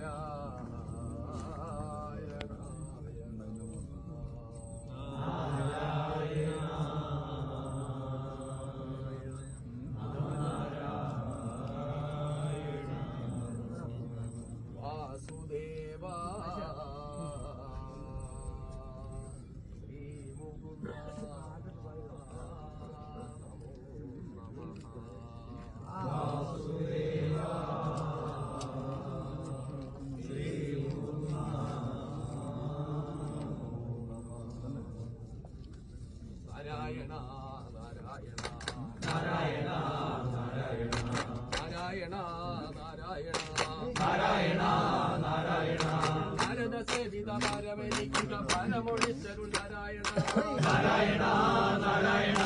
Hara Narayana Narayana Narayana Narayana Narayana. Narayana Narayana. ഭാരത സേവിത പാരമനികിത നാരായണ നാരായണ. നാരായണ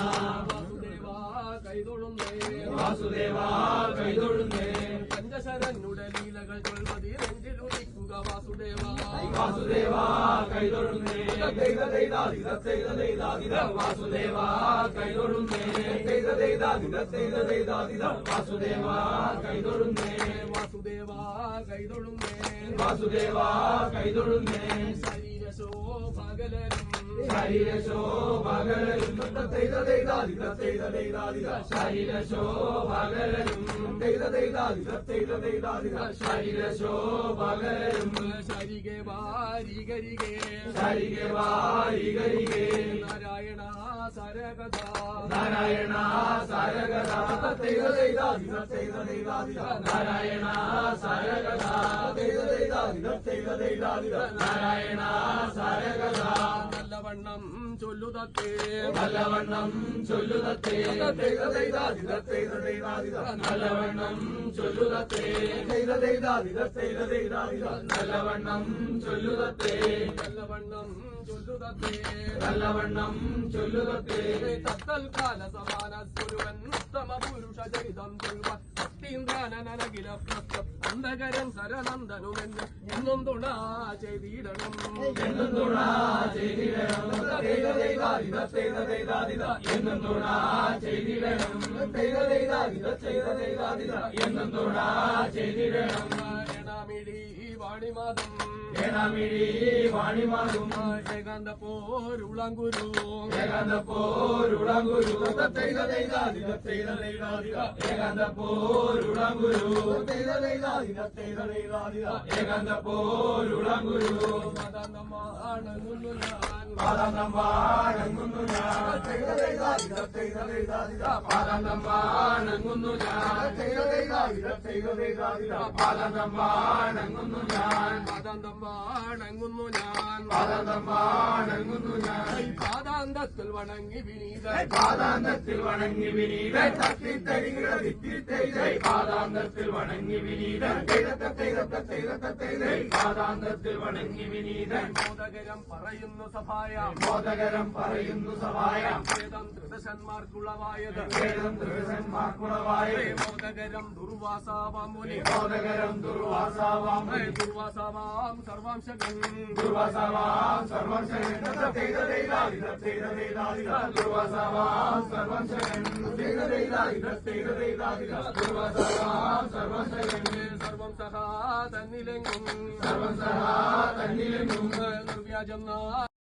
കൈതൊഴുന്നേ. വാസുദേവാ കൈതൊഴുന്നേ. പഞ്ചശരന്നുൾ വാസുദേവാ കൈതൊഴുന്നേ. ചെയ്ത ചെയ്താതിത ചെയ്ത ചെയ്താതിത വാസുദേവ കൈതൊഴുന്നേ. ചെയ്ത ചെയ്താതിത ചെയ്ത ചെയ്താതിത വാസുദേവ കൈതൊഴുന്നേ. വാസുദേവ കൈതൊഴുന്നേ. വാസുദേവ കൈതൊഴുന്നേ. ശരീരശോ പകലരും ശരീരശോഭകരും ശരികെ വാരികരികെ ശരികെ വാരികരികെ നാരായണ സരകഥ നാരായണ സരകഥ നാരായണ സരകഥ നാരായണ സരകഥ നല്ലവണ്ണം ചൊല്ലുതത്തേ നല്ലവണ്ണം ചൊല്ലുതത്തേ നല്ലവണ്ണം ചൊല്ലുതത്തേ നല്ലവണ്ണം ചൊല്ലുതത്തേ നല്ലവണ്ണം ചൊല്ലുതത്തേ നല്ലവണ്ണം ചൊല്ലുതത്തേ തൽക്കാല സമാന സ്വരുവൻ ഉത്തമ പുരുഷ ചരിതം ചൊല്ലുവൻ ഭക്തീന്ദ്രനനകില പ്രസ്ഥം അന്ധകരൻ സരനന്ദനുമെന്ന് എന്നും തുണ ചെയ്തിടണം. എന്നും തുണ ചെയ്തിടണം ചെയ്ത ചെയ്തതെയ്താതിത എന്നും ചെയ്തിടണം ചെയ്തതെയ്താതിത ചെയ്തതെയ്താതിത എന്നും ചെയ്തിടണം. വാണിമാതും. കേണമിഴി വാണിമാതും? ജയകാന്ത പോരുളങ്കുരു ജയകാന്ത പോരുളങ്കുരു ജയകാന്ത പോരുളങ്കുരു ജയകാന്ത പോരുളങ്കുരു മതനമാണങ്ങുന്നു ഞാൻ മതനമാണങ്ങുന്നു ഞാൻ പാദനമാണങ്ങുന്നു ഞാൻ ഇത ദൈവവേകാതിത പലതമ്പാണങ്ങുന്നു ഞാൻ. പതന്തമ്പാണങ്ങുന്നു ഞാൻ. പലതമ്പാണങ്ങുന്നു ഞാൻ പാതാന്തത്തിൽ വണങ്ങി വിനീത. പാതാന്തത്തിൽ വണങ്ങി വിനീത. തത്തി തരികിട വിത്തി തൈതൈ പാതാന്തത്തിൽ വണങ്ങി വിനീത. പാതാന്തത്തിൽ വണങ്ങി വിനീത. ബോധകരം പറയുന്നു സഭായ. ബോധകരം പറയുന്നു സഭായ. വേദം ത്രിദശന്മാർക്കുളവായത് വേദം ത്രിദശന്മാർക്കുളവായ ബോധകരം ദുർവാസാവാം ബോധകരം ദുർവാസാവാം ദുർവാസാവാം സർവാംശകം ദുർവാസാവാം സർവാംശകം ചെയ്ത ചെയ്ത ചെയ്ത സർവം സഹാ തന്നിലെങ്ങും സർവം സഹാ തന്നിലെങ്ങും നിർവ്യാജം